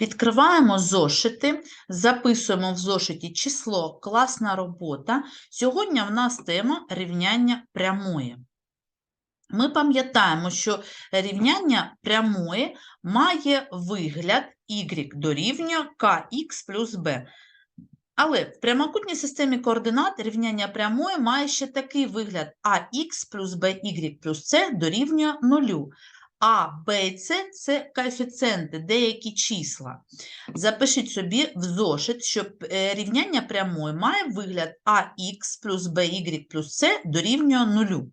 Відкриваємо зошити, записуємо в зошиті число класна робота. Сьогодні в нас тема рівняння прямої. Ми пам'ятаємо, що рівняння прямої має вигляд y дорівнює kx плюс b. Але в прямокутній системі координат рівняння прямої має ще такий вигляд ax плюс by плюс c дорівнює нулю. А, Б С – це коефіцієнти, деякі числа. Запишіть собі в зошит, що е, рівняння прямої має вигляд АХ плюс БY плюс С дорівнює нулю.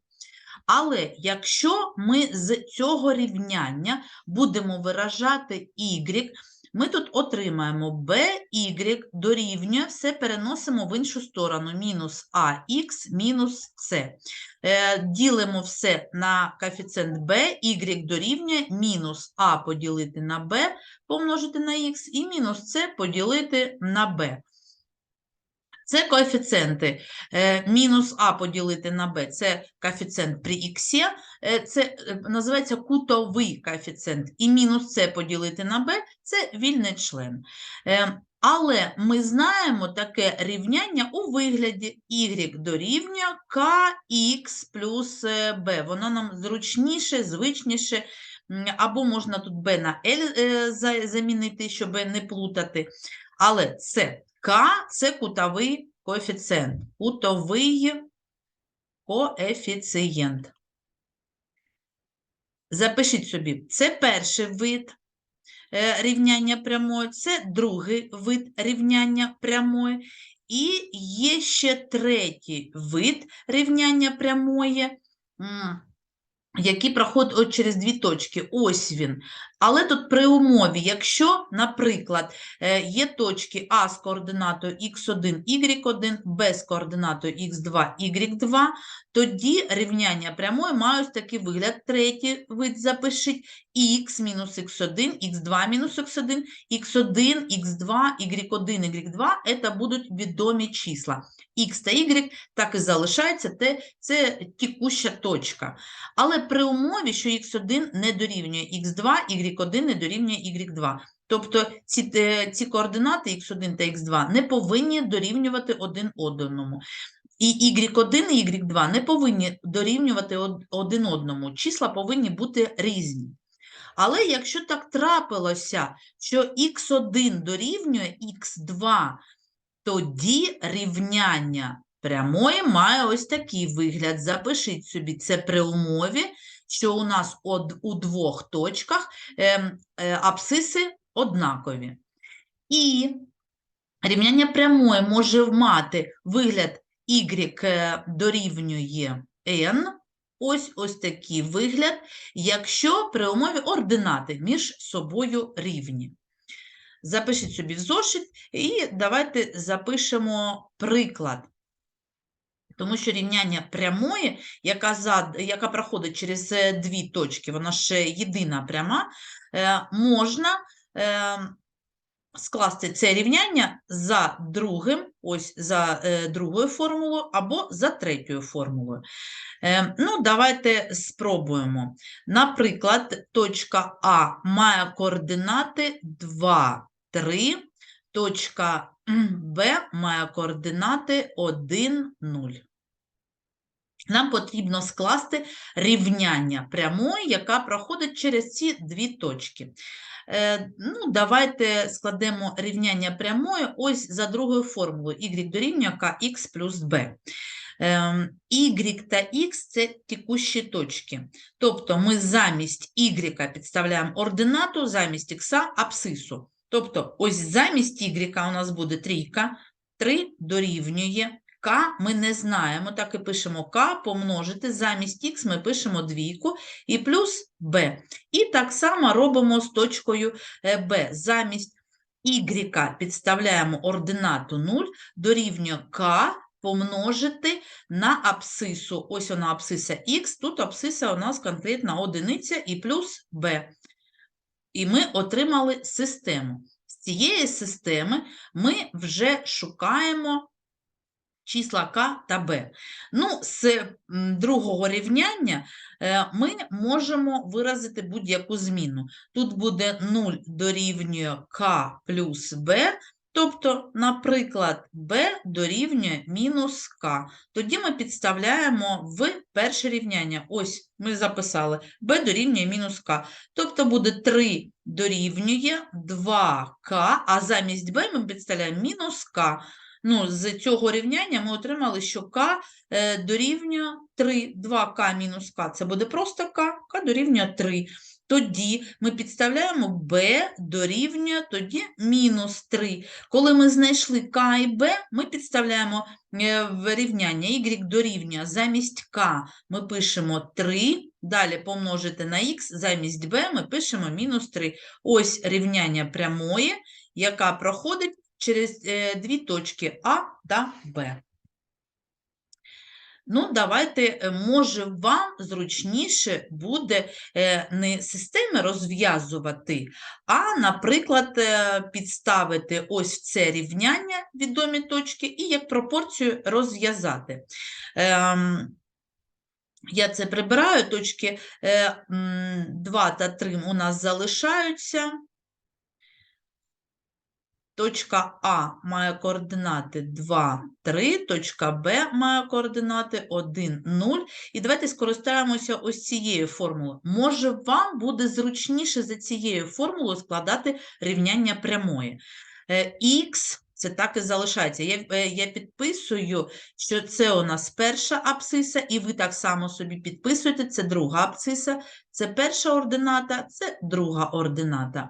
Але якщо ми з цього рівняння будемо виражати y, ми тут отримаємо by дорівнює, все переносимо в іншу сторону, мінус ах мінус c. Е, Ділимо все на коефіцієнт b, y дорівнює мінус а поділити на b, помножити на х, і мінус c поділити на b. Це коефіцієнти. Е, Мінус а поділити на b – це коефіцієнт при х, е, це е, називається кутовий коефіцієнт. І мінус c поділити на b – це вільний член. Але ми знаємо таке рівняння у вигляді y дорівнює kx плюс b. Воно нам зручніше, звичніше, або можна тут b на l замінити, щоб не плутати. Але це К це кутовий коефіцієнт. Кутовий коефіцієнт. Запишіть собі, це перший вид е, рівняння прямої, це другий вид рівняння прямої. І є ще третій вид рівняння прямої, який проходить через дві точки. Ось він. Але тут при умові, якщо, наприклад, е, є точки А з координатою х1, y1, Б з координатою х2, y2, тоді рівняння прямої мають такий вигляд. Третій вид запишіть х мінус х1, х2 мінус х1, х1, х2, y1, y2 – це будуть відомі числа. Х та y так і залишається, те- це текуща точка. Але при умові, що х1 не дорівнює х2, y1 не дорівнює y2. Тобто ці, е, ці координати x1 та x2 не повинні дорівнювати один одному. І y1 і y2 не повинні дорівнювати один одному. Числа повинні бути різні. Але якщо так трапилося, що x1 дорівнює x2, тоді рівняння прямої має ось такий вигляд. Запишіть собі це при умові, що у нас у двох точках ем, е, абсциси однакові. І рівняння прямої може мати вигляд y е, дорівнює n, ось ось такий вигляд, якщо при умові ординати між собою рівні. Запишіть собі в зошит і давайте запишемо приклад. Тому що рівняння прямої, яка, зад, яка проходить через е, дві точки, вона ще єдина пряма, е, можна е, скласти це рівняння за другим, ось за другою формулою або за третьою формулою. Ну, давайте спробуємо. Наприклад, точка А має координати 2, 3, точка Б має координати 1, 0. Нам потрібно скласти рівняння прямої, яка проходить через ці дві точки. Е, ну, давайте складемо рівняння прямої ось за другою формулою y дорівнює kx плюс b. Ем, Y та X – це текущі точки. Тобто ми замість Y підставляємо ординату, замість X – абсцису. Тобто ось замість Y у нас буде трійка, 3 дорівнює К ми не знаємо, так і пишемо К помножити, замість Х ми пишемо двійку і плюс Б. І так само робимо з точкою е, Б. Замість Y підставляємо ординату 0, дорівнює К помножити на абсцису. Ось вона абсциса Х, тут абсциса у нас конкретна одиниця і плюс Б. І ми отримали систему. З цієї системи ми вже шукаємо числа К та Б. Ну, з другого рівняння е, ми можемо виразити будь-яку зміну. Тут буде 0 дорівнює К плюс Б, тобто, наприклад, Б дорівнює мінус К. Тоді ми підставляємо в перше рівняння. Ось ми записали Б дорівнює мінус К. Тобто буде 3 дорівнює 2К, а замість Б ми підставляємо мінус К. Ну, з цього рівняння ми отримали, що К е, дорівнює 3, 2К мінус К. Це буде просто К, К дорівнює 3. Тоді ми підставляємо b дорівнює тоді мінус 3. Коли ми знайшли k і b, ми підставляємо е, в рівняння y дорівнює замість k ми пишемо 3, далі помножити на x, замість b ми пишемо мінус 3. Ось рівняння прямої, яка проходить через е, дві точки А та Б. Ну, давайте, е, може, вам зручніше буде е, не системи розв'язувати, а, наприклад, е, підставити ось це рівняння відомі точки і як пропорцію розв'язати. Ем, Я це прибираю, точки 2 та 3 у нас залишаються. Точка А має координати 2, 3, точка Б має координати 1, 0. І давайте скористаємося ось цією формулою. Може, вам буде зручніше за цією формулою складати рівняння прямої. Х це так і залишається. Я, е, я підписую, що це у нас перша абсциса, і ви так само собі підписуєте, це друга абсциса, це перша ордината, це друга ордината.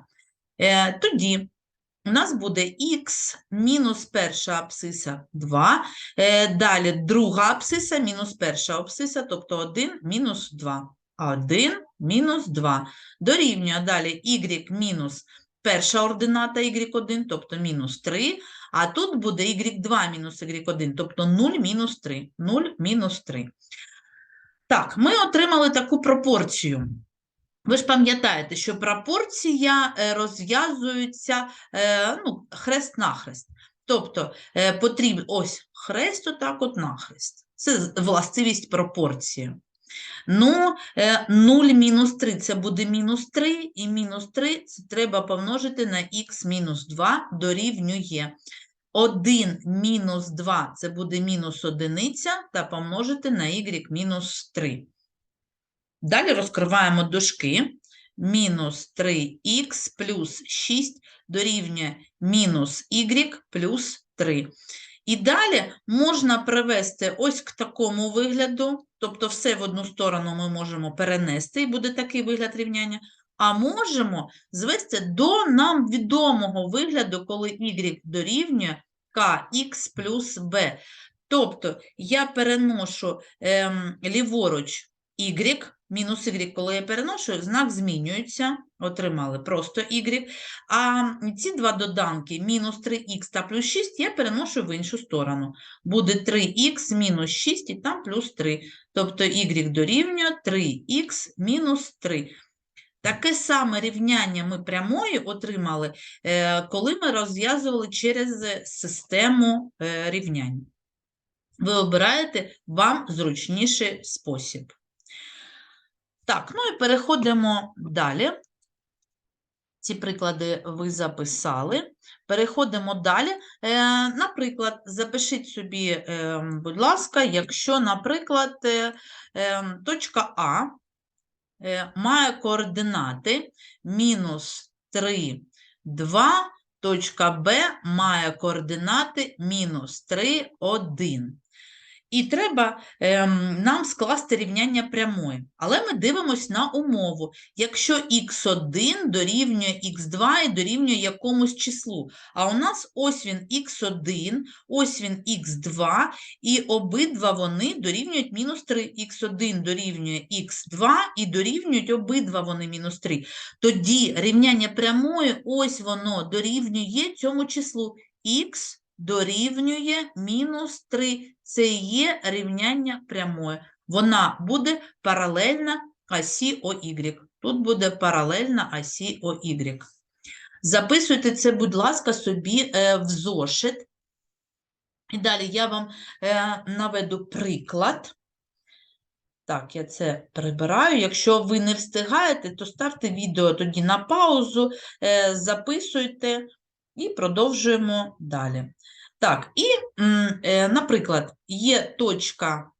Е, Тоді у нас буде х мінус перша абсциса 2, е, далі друга абсциса мінус перша абсциса, тобто 1 мінус 2. 1 мінус 2. Дорівнює далі y мінус перша ордината y1, тобто мінус 3, а тут буде y2 мінус y1, тобто 0 мінус 3. 0 мінус 3. Так, ми отримали таку пропорцію. Ви ж пам'ятаєте, що пропорція е, розв'язується е, ну, хрест-нахрест. Тобто е, потрібно ось хрест, отак от нахрест. Це властивість пропорції. Ну, 0 мінус 3 це буде мінус 3, і мінус 3 це треба помножити на х мінус 2 дорівнює. 1 мінус 2 це буде мінус одиниця, та помножити на y мінус 3. Далі розкриваємо дужки. Мінус 3х плюс 6 дорівнює мінус y плюс 3. І далі можна привести ось к такому вигляду, тобто все в одну сторону ми можемо перенести, і буде такий вигляд рівняння. А можемо звести до нам відомого вигляду, коли y дорівнює kx плюс b. Тобто я переношу ем, ліворуч y, мінус y, коли я переношу, знак змінюється, отримали просто y. А ці два доданки, мінус 3х та плюс 6, я переношу в іншу сторону. Буде 3х мінус 6 і там плюс 3. Тобто y дорівнює 3х мінус 3. Таке саме рівняння ми прямої отримали, е, коли ми розв'язували через систему е, рівнянь. Ви обираєте вам зручніший спосіб. Так, ну і переходимо далі. Ці приклади ви записали. Переходимо далі. Е, Наприклад, запишіть собі, е, будь ласка, якщо, наприклад, е, точка А має координати мінус 3, 2, точка Б має координати мінус 3, 1. І треба ем, нам скласти рівняння прямої. Але ми дивимося на умову. Якщо х1 дорівнює х2 і дорівнює якомусь числу. А у нас ось він х1, ось він х2, і обидва вони дорівнюють мінус 3. х1 дорівнює х2 і дорівнюють обидва вони мінус 3. Тоді рівняння прямої, ось воно дорівнює цьому числу х дорівнює мінус 3. Це є рівняння прямої. Вона буде паралельна осі ОY. Тут буде паралельна осі ОY. Записуйте це, будь ласка, собі е, в зошит. І далі я вам е, наведу приклад. Так, я це прибираю. Якщо ви не встигаєте, то ставте відео тоді на паузу, е, записуйте і продовжуємо далі. Так, і, е, наприклад, є точка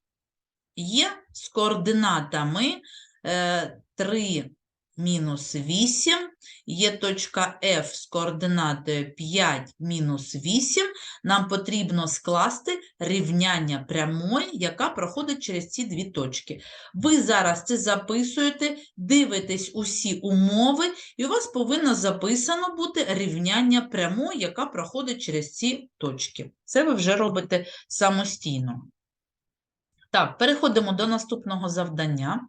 Є з координатами е, 3 мінус 8, є точка F з координатою 5 мінус 8. Нам потрібно скласти рівняння прямої, яка проходить через ці дві точки. Ви зараз це записуєте, дивитесь усі умови, і у вас повинно записано бути рівняння прямої, яка проходить через ці точки. Це ви вже робите самостійно. Так, переходимо до наступного завдання.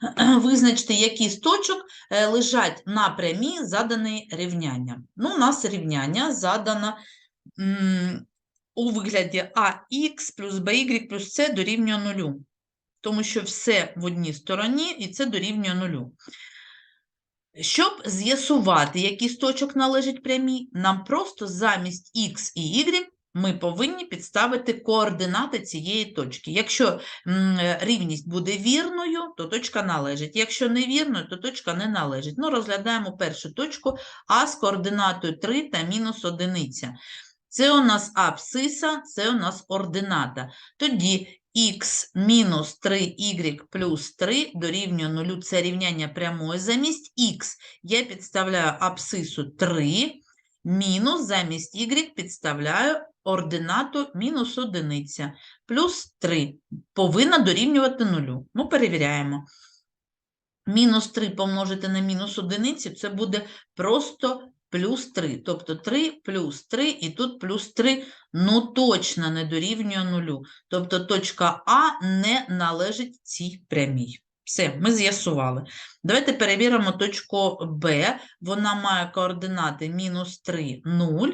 Визначте, які з точок е, лежать на прямій задані рівняння. Ну, у нас рівняння задано у вигляді ax плюс by плюс c дорівнює нулю, тому що все в одній стороні і це дорівнює нулю. Щоб з'ясувати, які з точок належать прямій, нам просто замість x і y ми повинні підставити координати цієї точки. Якщо рівність буде вірною, то точка належить. Якщо невірною, то точка не належить. Ну, розглядаємо першу точку А з координатою 3 та мінус одиниця. Це у нас абсциса, це у нас ордината. Тоді х мінус 3y плюс 3 дорівнює 0. Це рівняння прямої. Замість х я підставляю абсцису 3, мінус замість y підставляю ординату мінус одиниця, плюс 3 повинна дорівнювати нулю. Ну, перевіряємо. Мінус 3 помножити на мінус одиницю, це буде просто плюс 3. Тобто 3 плюс 3 і тут плюс 3, ну точно не дорівнює нулю. Тобто точка А не належить цій прямій. Все, ми з'ясували. Давайте перевіримо точку Б. Вона має координати мінус 3, 0.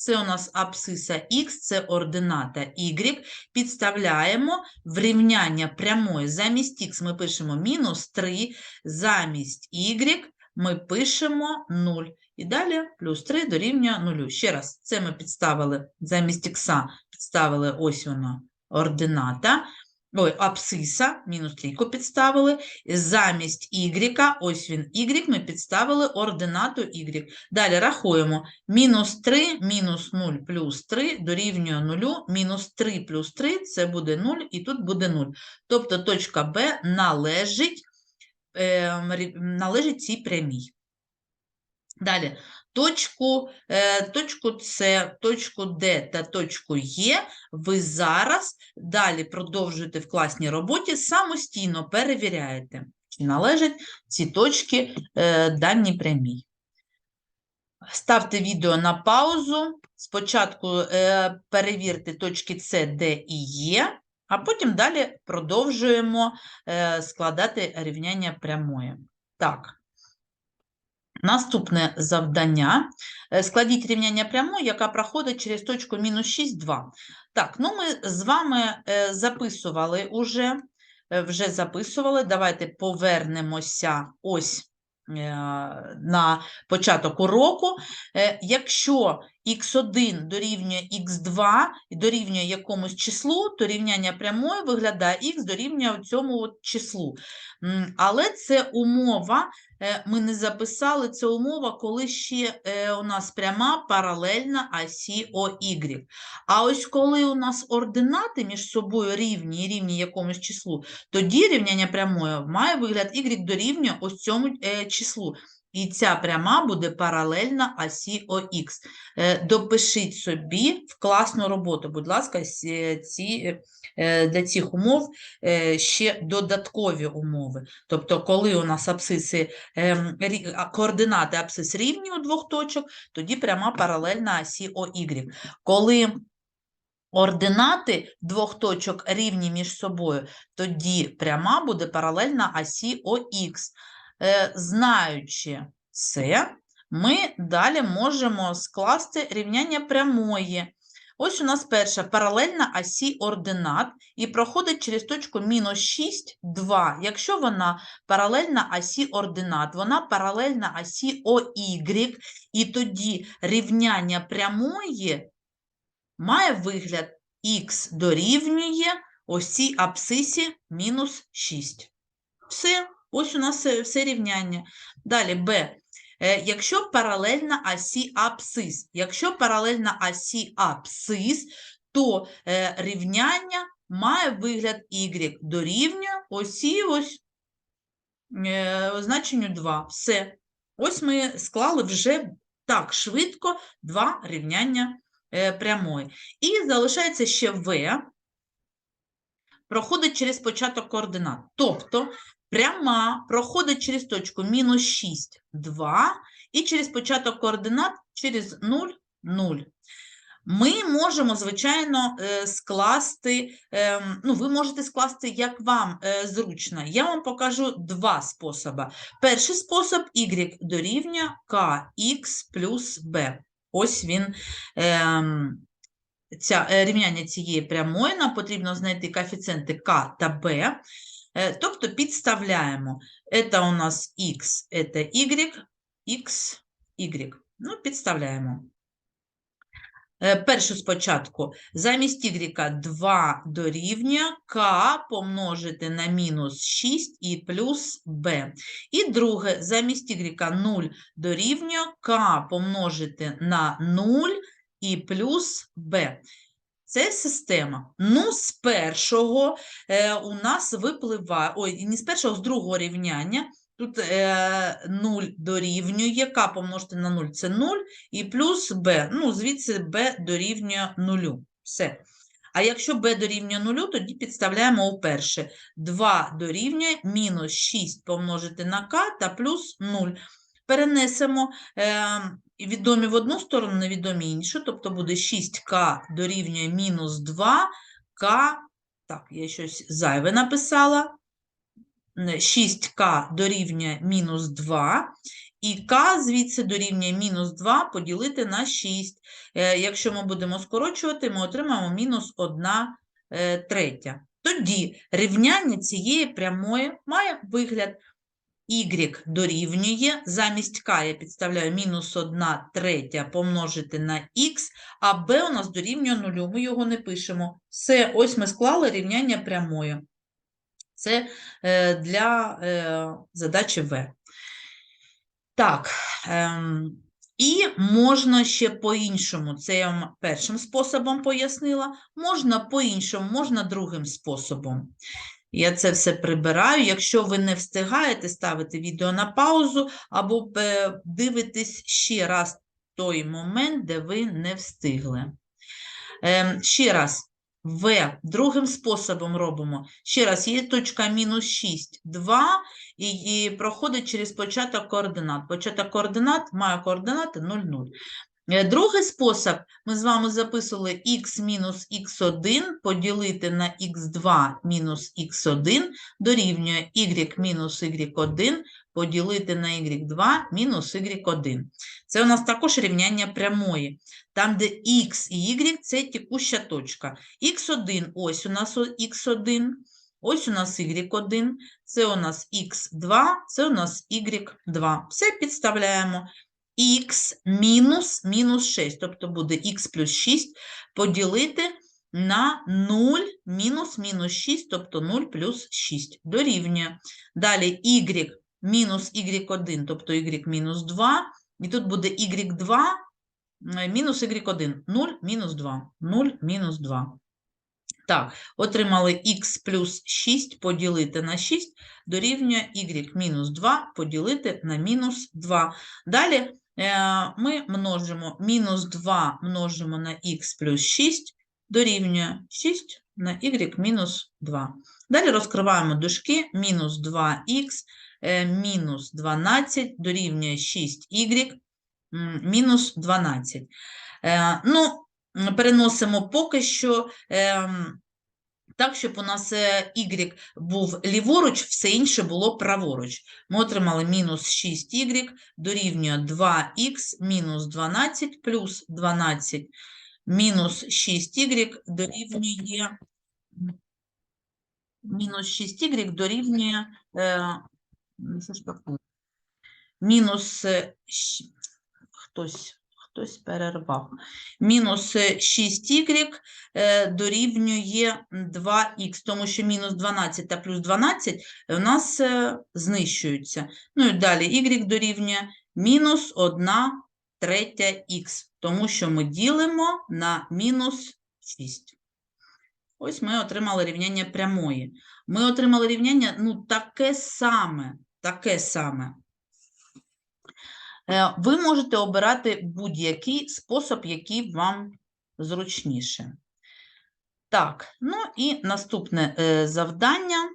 Це у нас абсиса х, це ордината y. Підставляємо в рівняння прямої. Замість х ми пишемо мінус 3, замість y ми пишемо 0. І далі плюс 3 дорівнює 0. Ще раз, це ми підставили замість х, підставили ось вона ордината ой, абсциса, мінус трійку підставили, замість y, ось він y, ми підставили ординату y. Далі рахуємо, мінус 3, мінус 0 плюс 3 дорівнює 0, мінус 3 плюс 3 це буде 0, і тут буде 0. Тобто точка Б належить, е, належить цій прямій. Далі, точку е, точку С, точку Д та точку Е ви зараз далі продовжуєте в класній роботі, самостійно перевіряєте, чи належать ці точки е, даній прямій. Ставте відео на паузу. Спочатку е, перевірте точки С, Д і Е, а потім далі продовжуємо складати рівняння прямої. Так. Наступне завдання. Е, складіть рівняння прямої, яка проходить через точку мінус 6, 2. Так, ну ми з вами е, записували уже, е, вже записували. Давайте повернемося ось на початок уроку. Якщо х1 дорівнює х2 і дорівнює якомусь числу, то рівняння прямої виглядає х дорівнює цьому числу. Але це умова ми не записали це умова, коли ще е, у нас пряма паралельна осі ОY. А ось коли у нас ординати між собою рівні і рівні якомусь числу, тоді рівняння прямої має вигляд y дорівнює ось цьому е, числу. І ця пряма буде паралельна осі ОХ. Допишіть собі в класну роботу, будь ласка, ці Е, для цих умов е, ще додаткові умови. Тобто, коли у нас абсциси, ем, координати абсцис рівні у двох точок, тоді пряма паралельна осі ОY. Коли ординати двох точок рівні між собою, тоді пряма буде паралельна осі ОХ. Е, знаючи це, ми далі можемо скласти рівняння прямої. Ось у нас перша паралельна осі ординат і проходить через точку мінус 6, 2. Якщо вона паралельна осі ординат, вона паралельна осі ОY, і тоді рівняння прямої має вигляд х дорівнює ось цій абсцисі мінус 6. Все, ось у нас все, все рівняння. Далі Б. Е, Якщо паралельна осі абсцис, якщо паралельна осі абсцис, то е, рівняння має вигляд y дорівнює осі ось е, значенню 2. Все. Ось ми склали вже так швидко два рівняння е, прямої. І залишається ще v, проходить через початок координат. Тобто пряма проходить через точку мінус 6, 2, і через початок координат через 0, 0. Ми можемо, звичайно, е, скласти, ем, ну, ви можете скласти, як вам е, зручно. Я вам покажу два способи. Перший спосіб y дорівнює kx плюс b. Ось він, ем, ця, е, рівняння цієї прямої, нам потрібно знайти коефіцієнти k та b. Е, Тобто підставляємо. Це у нас x, це y, x, y. Ну, підставляємо. Е, Першу спочатку замість y 2 дорівнює k помножити на мінус 6 і плюс b. І друге, замість y 0 дорівнює k помножити на 0 і плюс b. Це система. Ну, з першого е, у нас випливає, ой, не з першого, з другого рівняння. Тут е, 0 дорівнює, k помножити на 0 – це 0, і плюс b. Ну, звідси b дорівнює 0. Все. А якщо b дорівнює 0, тоді підставляємо уперше. 2 дорівнює мінус 6 помножити на k та плюс 0. Перенесемо е, відомі в одну сторону, невідомі іншу, тобто буде 6k дорівнює мінус 2k. Так, я щось зайве написала. 6k дорівнює мінус 2, і k звідси дорівнює мінус 2 поділити на 6. Е, Якщо ми будемо скорочувати, ми отримаємо мінус 1 е, третя. Тоді рівняння цієї прямої має вигляд y дорівнює, замість k я підставляю мінус 1 третя помножити на x, а b у нас дорівнює 0, ми його не пишемо. Все, ось ми склали рівняння прямої. Це е, для е, задачі В. Так, ем, і можна ще по-іншому. Це я вам першим способом пояснила. Можна по-іншому, можна другим способом. Я це все прибираю. Якщо ви не встигаєте ставити відео на паузу, або е, дивитесь ще раз той момент, де ви не встигли. Ем, ще раз. В другим способом робимо. Ще раз, є точка мінус 6, 2, і, і проходить через початок координат. Початок координат має координати 0, 0. Е, Другий спосіб, ми з вами записували х мінус х1 поділити на х2 мінус х1 дорівнює y мінус y1 поділити на y2 мінус y1. Це у нас також рівняння прямої. Там, де х і y – це текуща точка. х1 – ось у нас х1, ось у нас y1, це у нас х2, це у нас y2. Все підставляємо х мінус мінус 6, тобто буде х плюс 6 поділити на 0 мінус мінус 6, тобто 0 плюс 6 дорівнює. Далі y мінус y1, тобто y мінус 2, і тут буде y2 е, мінус y1, 0 мінус 2, 0 мінус 2. Так, отримали х плюс 6 поділити на 6 дорівнює y мінус 2 поділити на мінус 2. Далі ми множимо мінус 2 множимо на х плюс 6 дорівнює 6 на y мінус 2. Далі розкриваємо дужки, мінус 2х е, мінус 12 дорівнює 6y мінус 12. Е, ну, переносимо поки що ем, так, щоб у нас е, y був ліворуч, все інше було праворуч. Ми отримали мінус 6y дорівнює 2х мінус 12 плюс 12 мінус 6y дорівнює мінус 6y дорівнює е, що ж таке? мінус е, хтось хтось перервав. Мінус 6y е, дорівнює 2х, тому що мінус 12 та плюс 12 у нас е, знищуються. Ну і далі y дорівнює мінус 1 третя х, тому що ми ділимо на мінус 6. Ось ми отримали рівняння прямої. Ми отримали рівняння, ну, таке саме, таке саме. Е, Ви можете обирати будь-який спосіб, який вам зручніше. Так, ну і наступне е, завдання.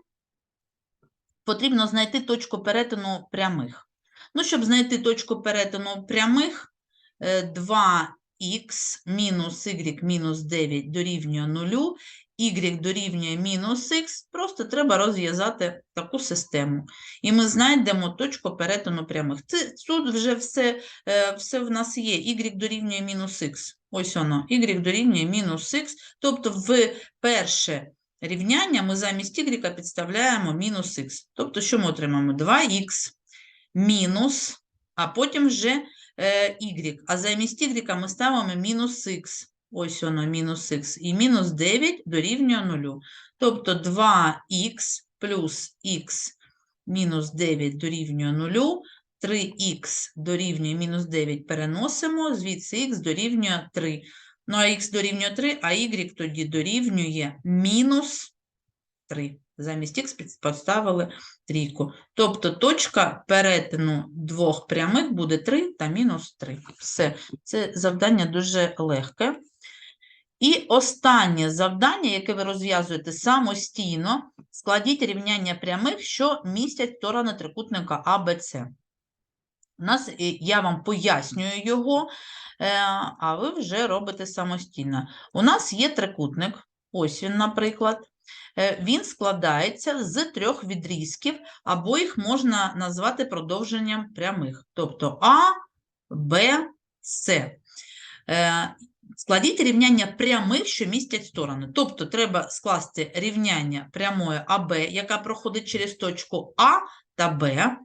Потрібно знайти точку перетину прямих. Ну, щоб знайти точку перетину прямих, е, 2х мінус y мінус 9 дорівнює 0, y дорівнює мінус х, просто треба розв'язати таку систему. І ми знайдемо точку перетину прямих. Це, тут вже все, е, все в нас є. y дорівнює мінус х. Ось воно, y дорівнює мінус х. Тобто в перше рівняння ми замість y підставляємо мінус х. Тобто, що ми отримаємо? 2х мінус, а потім вже е, y. А замість y ми ставимо мінус х. Ось воно, мінус х. І мінус 9 дорівнює 0. Тобто 2х плюс х мінус 9 дорівнює 0. 3х дорівнює мінус 9 переносимо, звідси х дорівнює 3. Ну, а х дорівнює 3, а y тоді дорівнює мінус 3. Замість х поставили трійку. Тобто точка перетину двох прямих буде 3 та мінус 3. Все, це завдання дуже легке. І останнє завдання, яке ви розв'язуєте самостійно, складіть рівняння прямих, що містять сторони трикутника АБЦ. У нас, е, я вам пояснюю його, е, а ви вже робите самостійно. У нас є трикутник, ось він, наприклад. Е, Він складається з трьох відрізків, або їх можна назвати продовженням прямих, тобто А, Б, С. Складіть рівняння прямих, що містять сторони. Тобто треба скласти рівняння прямої АБ, яка проходить через точку А та Б.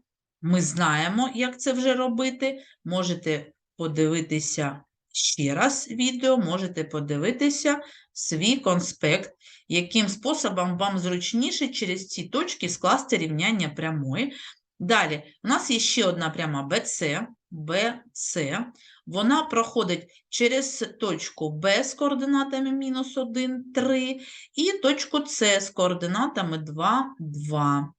Ми знаємо, як це вже робити. Можете подивитися ще раз відео, можете подивитися свій конспект, яким способом вам зручніше через ці точки скласти рівняння прямої. Далі, у нас є ще одна пряма BC, BC. Вона проходить через точку B з координатами мінус 1, 3 і точку С з координатами 2, 2.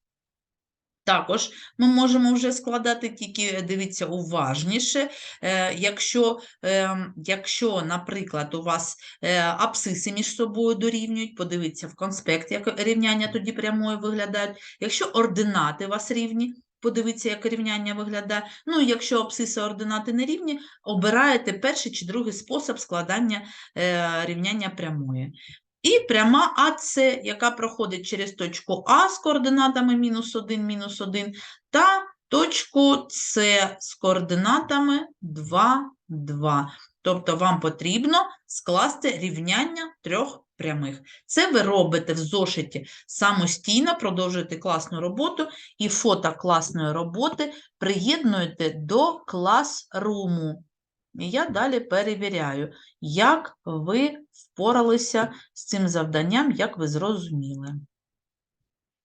Також ми можемо вже складати, тільки дивіться уважніше. Е, Якщо, е, якщо, наприклад, у вас е, абсциси між собою дорівнюють, подивіться в конспект, як рівняння тоді прямої виглядають. Якщо ординати у вас рівні, подивіться, як рівняння виглядає. Ну, і якщо абсциси ординати не рівні, обираєте перший чи другий спосіб складання е, рівняння прямої. І пряма АС, яка проходить через точку А з координатами мінус 1, мінус 1, та точку С з координатами 2, 2. Тобто вам потрібно скласти рівняння трьох прямих. Це ви робите в зошиті самостійно, продовжуєте класну роботу і фото класної роботи приєднуєте до класруму. І я далі перевіряю, як ви впоралися з цим завданням, як ви зрозуміли.